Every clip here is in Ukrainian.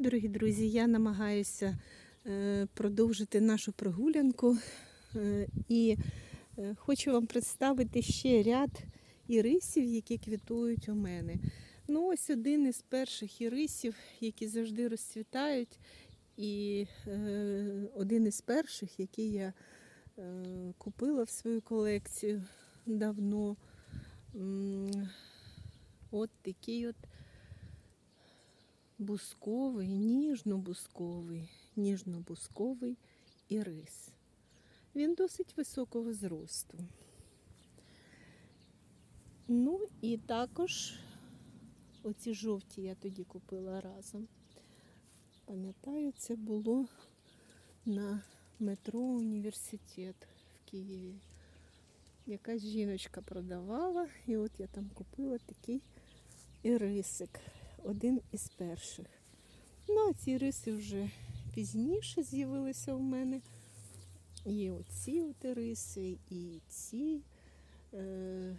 Дорогі друзі, я намагаюся е, продовжити нашу прогулянку е, і е, хочу вам представити ще ряд ірисів, які квітують у мене. Ну, ось один із перших ірисів, які завжди розцвітають, і один із перших, який я купила в свою колекцію давно. От такий от бусковий, ніжно-бусковий, ніжно-бусковий ірис. Він досить високого зросту. Ну і також оці жовті я тоді купила разом. Пам'ятаю, це було на метро університет в Києві. Якась жіночка продавала, і от я там купила такий ірисик, один із перших. Ну, а ці риси вже пізніше з'явилися у мене. І оці от іриси, і ці е,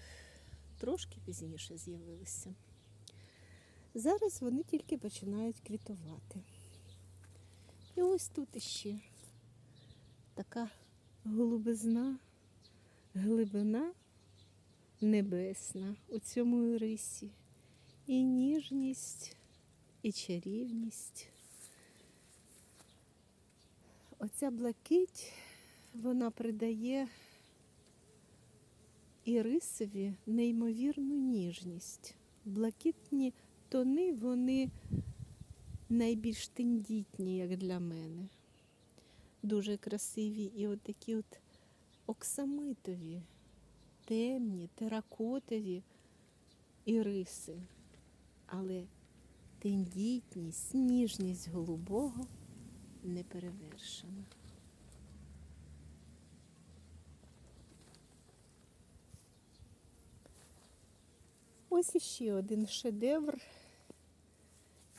трошки пізніше з'явилися. Зараз вони тільки починають квітувати. І ось тут іще така голубизна, глибина небесна у цьому ірисі. І ніжність, і чарівність. Оця блакить, вона придає ірисові неймовірну ніжність. Блакитні тони, вони найбільш тендітні, як для мене. Дуже красиві і от такі от оксамитові, темні, теракотові іриси. Але тендітність, ніжність голубого не перевершена. Ось іще один шедевр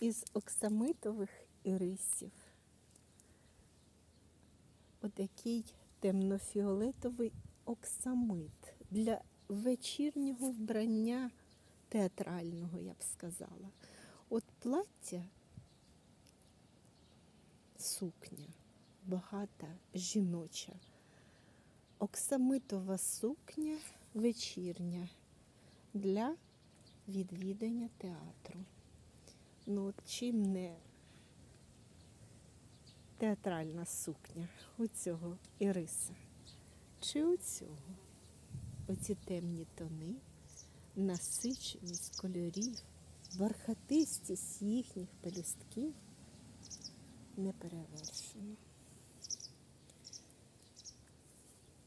із оксамитових ірисів. Отакий темнофіолетовий оксамит для вечірнього вбрання театрального, я б сказала. От плаття, сукня, багата, жіноча, оксамитова сукня вечірня для відвідання театру. Ну, от чим не театральна сукня у цього іриса? Чи у цього? Оці темні тони, насиченість кольорів, бархатистість їхніх пелюстків не перевершена.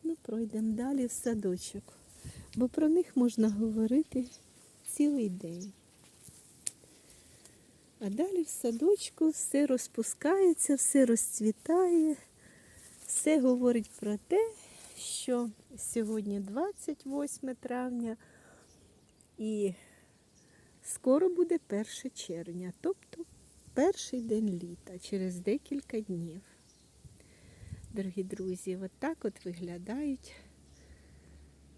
Ну, пройдемо далі в садочок, бо про них можна говорити цілий день. А далі в садочку все розпускається, все розцвітає, все говорить про те, що сьогодні 28 травня і скоро буде 1 червня, тобто перший день літа, через декілька днів. Дорогі друзі, от от виглядають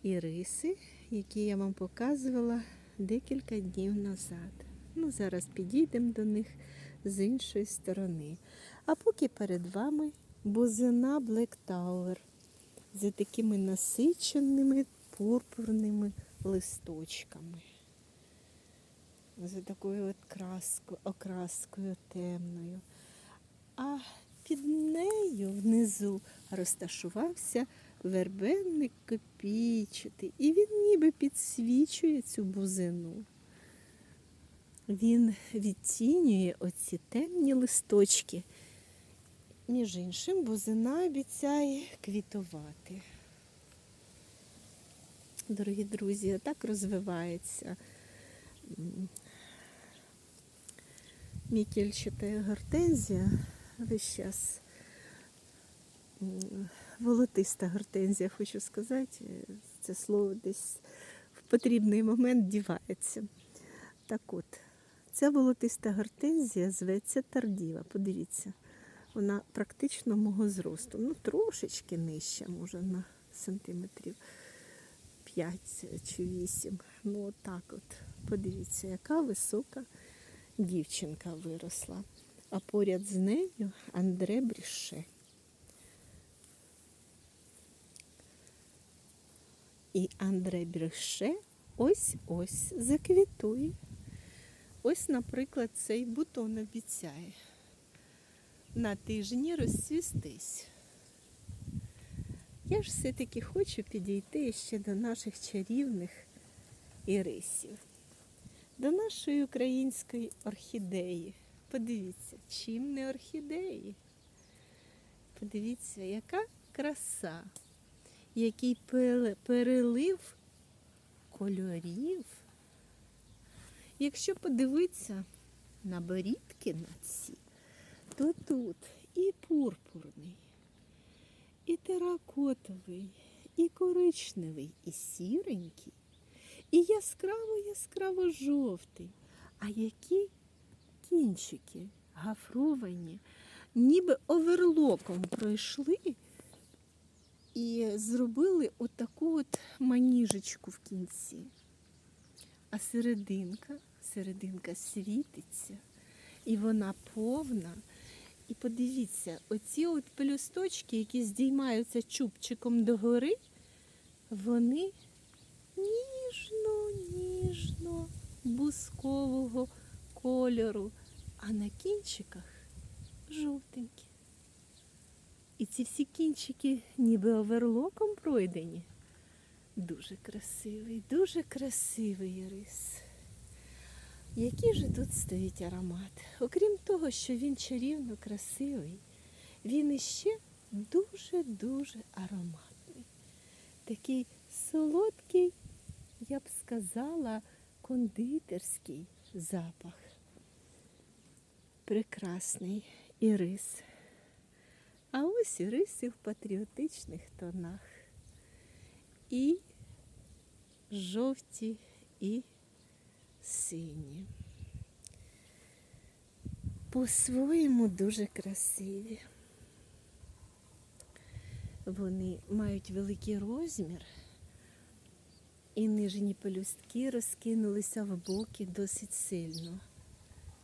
іриси, які я вам показувала декілька днів назад. Ну, зараз підійдемо до них з іншої сторони. А поки перед вами бузина Black Tower з такими насиченими пурпурними листочками. За такою от краску, окраскою темною. А під нею внизу розташувався вербенник копійчатий, і він ніби підсвічує цю бузину. Він відтінює оці темні листочки. Між іншим, бузина обіцяє квітувати. Дорогі друзі, так розвивається м, мітільчата гортензія. Весь час волотиста гортензія, хочу сказати. Це слово десь в потрібний момент дівається. Так от, ця волотиста гортензія зветься Тардіва. Подивіться, вона практично мого зросту. Ну, трошечки нижча, може, на сантиметрів 5 чи 8. Ну, отак от. Подивіться, яка висока дівчинка виросла. а поряд з нею Андре Бріше. І Андре Бріше ось-ось заквітує. Ось, наприклад, цей бутон обіцяє на тижні розцвістись. Я ж все-таки хочу підійти ще до наших чарівних ірисів, до нашої української орхідеї. Подивіться, чим не орхідеї. Подивіться, яка краса, який перелив кольорів. Якщо подивитися на борідки на ці, то тут і пурпурний, і теракотовий, і коричневий, і сіренький, і яскраво-яскраво жовтий. А які кінчики гафровані, ніби оверлоком пройшли і зробили отаку от маніжечку в кінці. А серединка, серединка світиться, і вона повна. І подивіться, оці от пелюсточки, які здіймаються чубчиком догори, вони ніжно, ніжно, бускового кольору, а на кінчиках жовтенькі. І ці всі кінчики ніби оверлоком пройдені. Дуже красивий, дуже красивий рис. Який же тут стоїть аромат? Окрім того, що він чарівно красивий, він іще дуже-дуже ароматний. Такий солодкий, я б сказала, кондитерський запах. Прекрасний ірис. А ось іриси в патріотичних тонах. І жовті, і сині. По-своєму дуже красиві. Вони мають великий розмір, і нижні пелюстки розкинулися в боки досить сильно.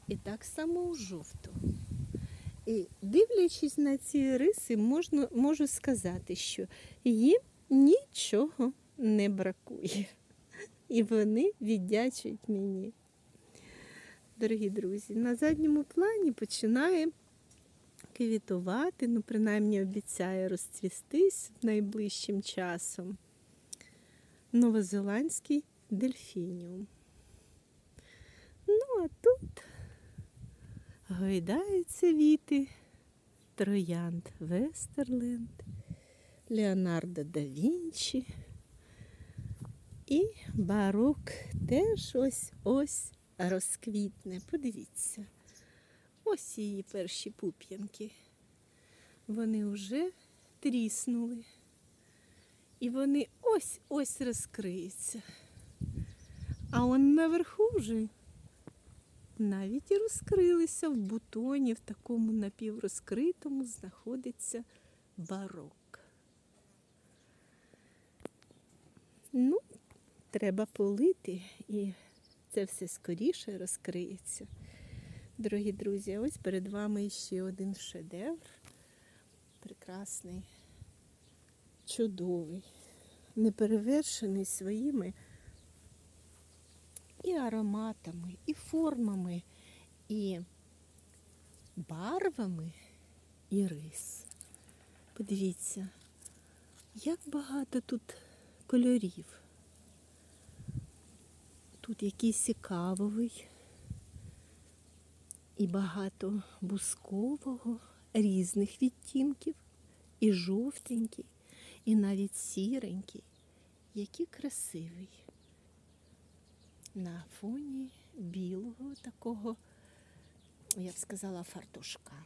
І так само у жовту. І дивлячись на ці риси, можна, можу сказати, що їм нічого не бракує. І вони віддячують мені. Дорогі друзі, на задньому плані починає квітувати, ну, принаймні обіцяє розцвістись найближчим часом. Новозеландський дельфініум. Ну, а тут гойдаються віти Троянд Вестерленд, Леонардо да Вінчі. І барок теж ось ось розквітне. Подивіться. Ось її перші пуп'янки. Вони вже тріснули. І вони ось ось розкриються. А он наверху вже навіть і розкрилися в бутоні, в такому напіврозкритому знаходиться барок. Ну, треба полити, і це все скоріше розкриється. Дорогі друзі, ось перед вами ще один шедевр. Прекрасний, чудовий, неперевершений своїми і ароматами, і формами, і барвами і рис. Подивіться, як багато тут кольорів. Тут якийсь і кавовий, і багато бускового, різних відтінків, і жовтенький, і навіть сіренький, який красивий. На фоні білого такого, я б сказала, фартушка.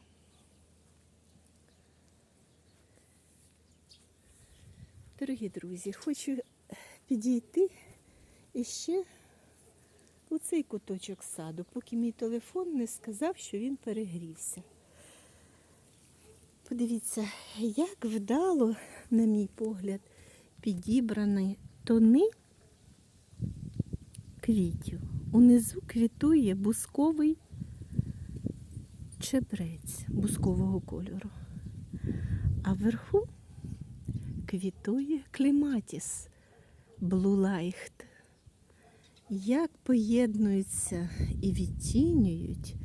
Дорогі друзі, хочу підійти іще у цей куточок саду, поки мій телефон не сказав, що він перегрівся. Подивіться, як вдало, на мій погляд, підібрані тони квітів. Унизу квітує бусковий чебрець бускового кольору. А вверху квітує кліматіс блулайхт. Як поєднуються і відтінюють,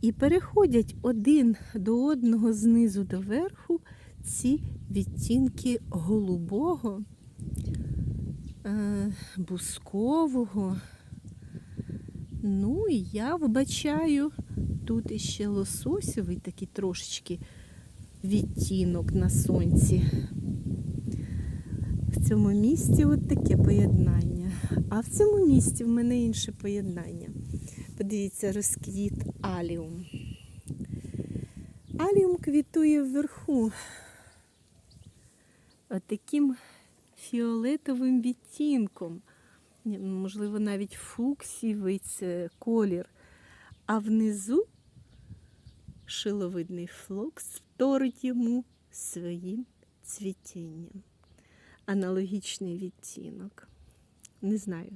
і переходять один до одного знизу до верху ці відтінки голубого, е, бускового. Ну і я вбачаю тут іще лососєвий такий трошечки відтінок на сонці. В цьому місці от таке поєднання. А в цьому місці в мене інше поєднання. Подивіться, розквіт аліум. Аліум квітує вверху. Отаким фіолетовим відтінком. Можливо, навіть фуксівий це колір. А внизу шиловидний флокс вторить йому своїм цвітінням. Аналогічний відтінок. Не знаю,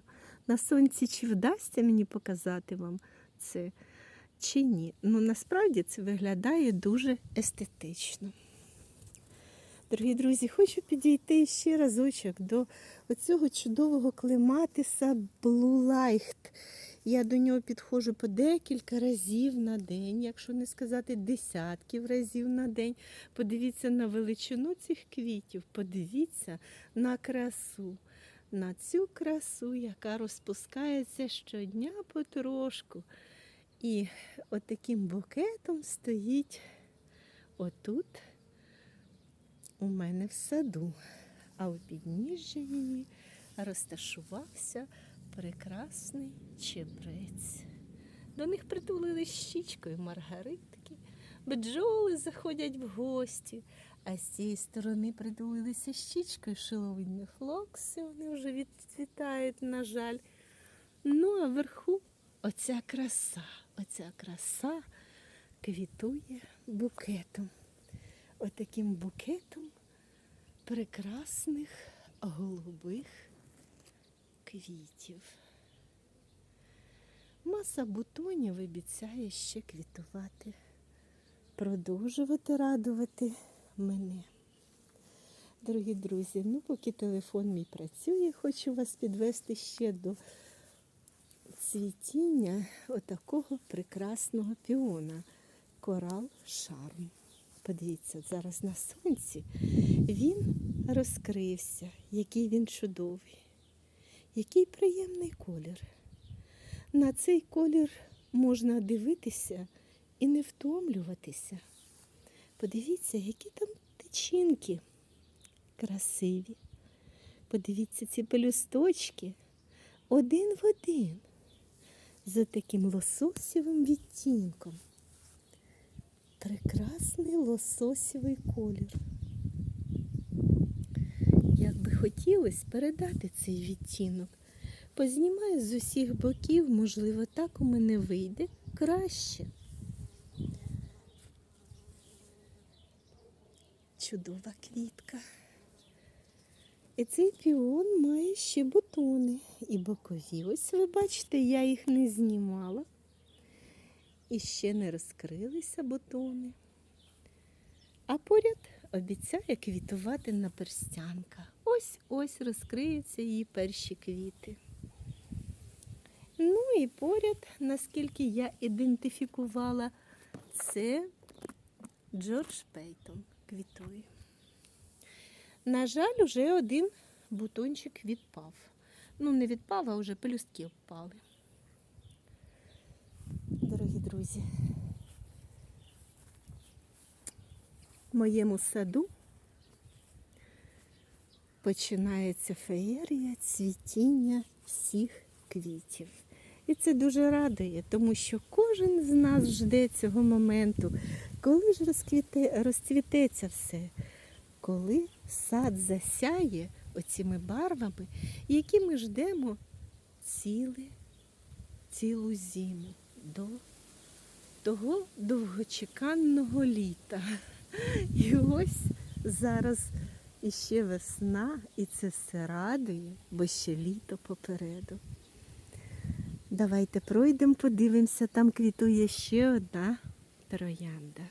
на сонці чи вдасться мені показати вам це, чи ні. Ну насправді це виглядає дуже естетично. Дорогі друзі, хочу підійти ще разочок до оцього чудового клематиса Blue Light. Я до нього підходжу по декілька разів на день, якщо не сказати десятків разів на день. Подивіться на величину цих квітів, подивіться на красу, на цю красу, яка розпускається щодня потрошку. І отаким букетом стоїть отут у мене в саду, а у підніжжі її розташувався прекрасний чебрець. До них притулили щічкою маргаритки, бджоли заходять в гості, а з цієї сторони притулилися щічкою шиловидні флокси, вони вже відцвітають, на жаль. Ну, а вверху оця краса, оця краса квітує букетом отаким букетом прекрасних голубих квітів. Маса бутонів обіцяє ще квітувати, продовжувати радувати мене. Дорогі друзі, ну поки телефон мій працює, хочу вас підвести ще до цвітіння отакого прекрасного піона корал шарм. Подивіться, зараз на сонці він розкрився, який він чудовий, який приємний колір. На цей колір можна дивитися і не втомлюватися. Подивіться, які там тичинки красиві. Подивіться ці пелюсточки один в один за таким лососєвим відтінком. Прекрасний лососєвий колір. Як би хотілося передати цей відтінок, познімаю з усіх боків, можливо, так у мене вийде краще. Чудова квітка. І цей піон має ще бутони. І бокові. Ось ви бачите, я їх не знімала. І ще не розкрилися бутони. А поряд обіцяє квітувати наперстянка. Ось ось розкриються її перші квіти. Ну і поряд, наскільки я ідентифікувала, це Джордж Пейтон квітує. На жаль, уже один бутончик відпав. Ну, не відпав, а вже пелюстки впали. Дорогі друзі, в моєму саду починається феєрія цвітіння всіх квітів. І це дуже радує, тому що кожен з нас жде цього моменту, коли ж розквіте, розцвітеться все, коли сад засяє оціми барвами, які ми ждемо ціле, цілу зиму до того довгочеканного літа. І ось зараз іще весна, і це все радує, бо ще літо попереду. Давайте пройдемо, подивимося, там квітує ще одна троянда.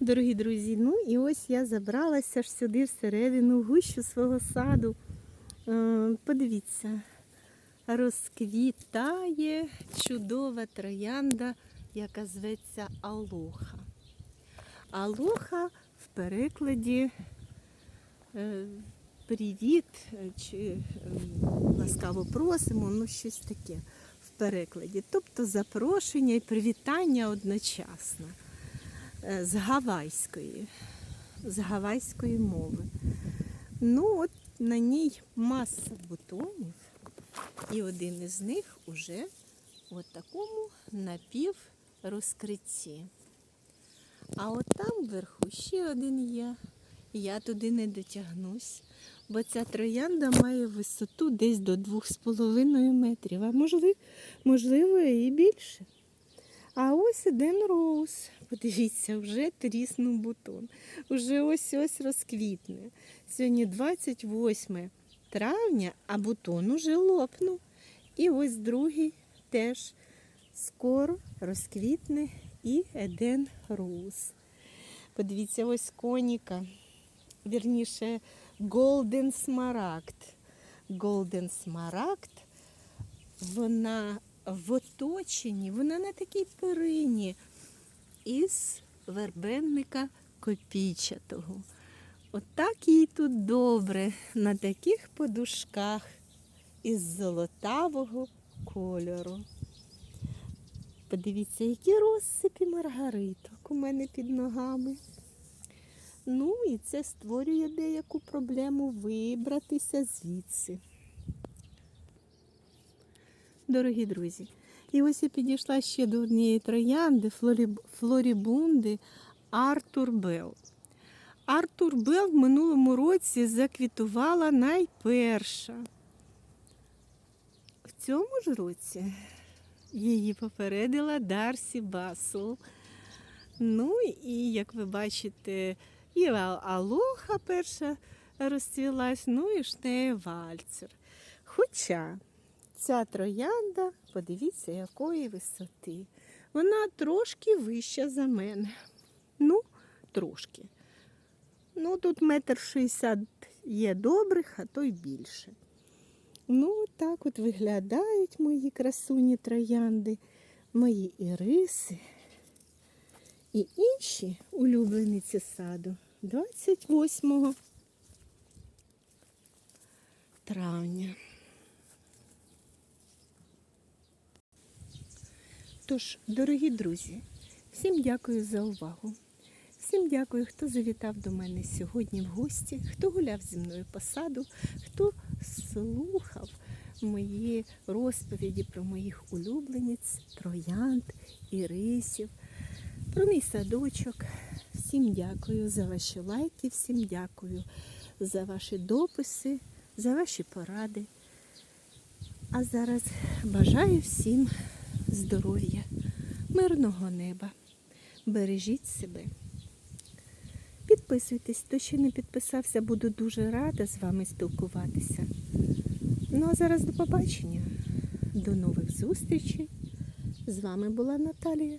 Дорогі друзі, ну і ось я забралася ж сюди всередину в гущу свого саду. Е, Подивіться, розквітає чудова троянда, яка зветься Алоха. Алоха в перекладі е, привіт чи е, ласкаво просимо, ну щось таке перекладі. Тобто запрошення і привітання одночасно е, з гавайської, з гавайської мови. Ну, от на ній маса бутонів, і один із них уже в такому напіврозкритті. А от там вверху ще один є. Я туди не дотягнусь, бо ця троянда має висоту десь до 2,5 метрів, а можливо, можливо і більше. А ось Еден Роуз. Подивіться, вже тріснув бутон. Уже ось ось розквітне. Сьогодні 28 травня, а бутон уже лопнув. І ось другий теж скоро розквітне і Еден Роуз. Подивіться, ось коніка. Вірніше, Голден Смарагд. Голден Смарагд, вона в оточенні, вона на такій перині із вербенника копійчатого. Отак їй тут добре на таких подушках із золотавого кольору. Подивіться, які розсипі маргариток у мене під ногами. Ну і це створює деяку проблему вибратися звідси. Дорогі друзі, і ось я підійшла ще до однієї троянди флорібунди Артур Белл. Артур Белл в минулому році заквітувала найперша. В цьому ж році її попередила Дарсі Басл. Ну і як ви бачите, і Ал- Алоха перша розцвілась, ну і Шнея Вальцер. Хоча ця троянда, подивіться, якої висоти. Вона трошки вища за мене. Ну, трошки. Ну, тут метр шістдесят є добрих, а то й більше. Ну, так от виглядають мої красуні троянди, мої іриси і інші улюблениці саду 28 травня. Тож, дорогі друзі, всім дякую за увагу. Всім дякую, хто завітав до мене сьогодні в гості, хто гуляв зі мною по саду, хто слухав мої розповіді про моїх улюблениць, троянд, ірисів, про мій садочок. Всім дякую за ваші лайки, всім дякую за ваші дописи, за ваші поради. А зараз бажаю всім здоров'я, мирного неба. Бережіть себе. Підписуйтесь, хто ще не підписався, буду дуже рада з вами спілкуватися. Ну а зараз до побачення. До нових зустрічей. З вами була Наталія.